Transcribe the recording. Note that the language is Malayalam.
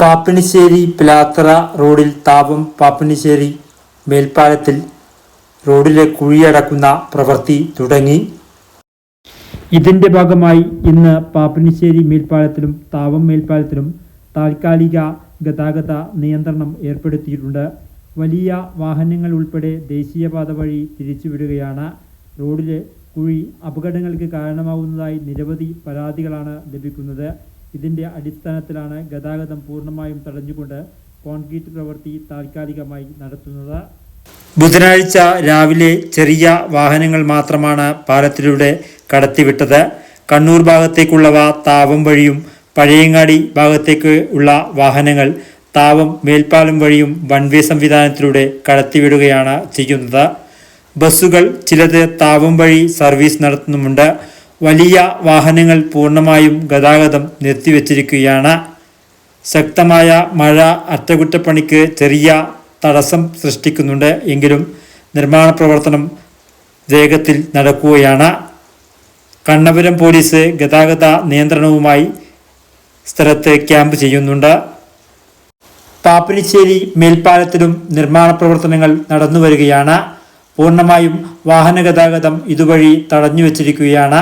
പാപ്പിനിശ്ശേരി പിലാത്തറ റോഡിൽ താപം പാപ്പിനിശ്ശേരി മേൽപ്പാലത്തിൽ റോഡിലെ കുഴിയടക്കുന്ന പ്രവൃത്തി തുടങ്ങി. ഇതിന്റെ ഭാഗമായി ഇന്ന് പാപ്പിനിശ്ശേരി മേൽപ്പാലത്തിലും താവം മേൽപ്പാലത്തിലും താൽക്കാലിക ഗതാഗത നിയന്ത്രണം ഏർപ്പെടുത്തിയിട്ടുണ്ട്. വലിയ വാഹനങ്ങൾ ഉൾപ്പെടെ ദേശീയപാത വഴി തിരിച്ചുവിടുകയാണ്. റോഡിലെ കുഴി അപകടങ്ങൾക്ക് കാരണമാകുന്നതായി നിരവധി പരാതികളാണ് ലഭിക്കുന്നത്. ഇതിന്റെ അടിസ്ഥാനത്തിലാണ് ഗതാഗതം പൂർണമായും തടഞ്ഞുകൊണ്ട് കോൺക്രീറ്റ് പ്രവൃത്തി താൽക്കാലികമായി നടത്തുന്നത്. ബുധനാഴ്ച രാവിലെ ചെറിയ വാഹനങ്ങൾ മാത്രമാണ് പാലത്തിലൂടെ കടത്തിവിട്ടത്. കണ്ണൂർ ഭാഗത്തേക്കുള്ളവ താവം വഴിയും പഴയങ്ങാടി ഭാഗത്തേക്ക് ഉള്ള വാഹനങ്ങൾ താവം മേൽപ്പാലം വഴിയും വൺവേ സംവിധാനത്തിലൂടെ കടത്തിവിടുകയാണ് ചെയ്യുന്നത്. ബസ്സുകൾ ചിലത് താവം വഴി സർവീസ് നടത്തുന്നുമുണ്ട്. വലിയ വാഹനങ്ങൾ പൂർണമായും ഗതാഗതം നിർത്തിവച്ചിരിക്കുകയാണ്. ശക്തമായ മഴ അറ്റകുറ്റപ്പണിക്ക് ചെറിയ തടസ്സം സൃഷ്ടിക്കുന്നുണ്ട്. എങ്കിലും നിർമ്മാണ പ്രവർത്തനം വേഗത്തിൽ നടക്കുകയാണ്. കണ്ണപുരം പോലീസ് ഗതാഗത നിയന്ത്രണവുമായി സ്ഥലത്ത് ക്യാമ്പ് ചെയ്യുന്നുണ്ട്. പാപ്പിനിശ്ശേരി മേൽപ്പാലത്തിലും നിർമ്മാണ പ്രവർത്തനങ്ങൾ നടന്നു വരികയാണ് പൂർണമായും വാഹന ഗതാഗതം ഇതുവഴി തടഞ്ഞു വച്ചിരിക്കുകയാണ്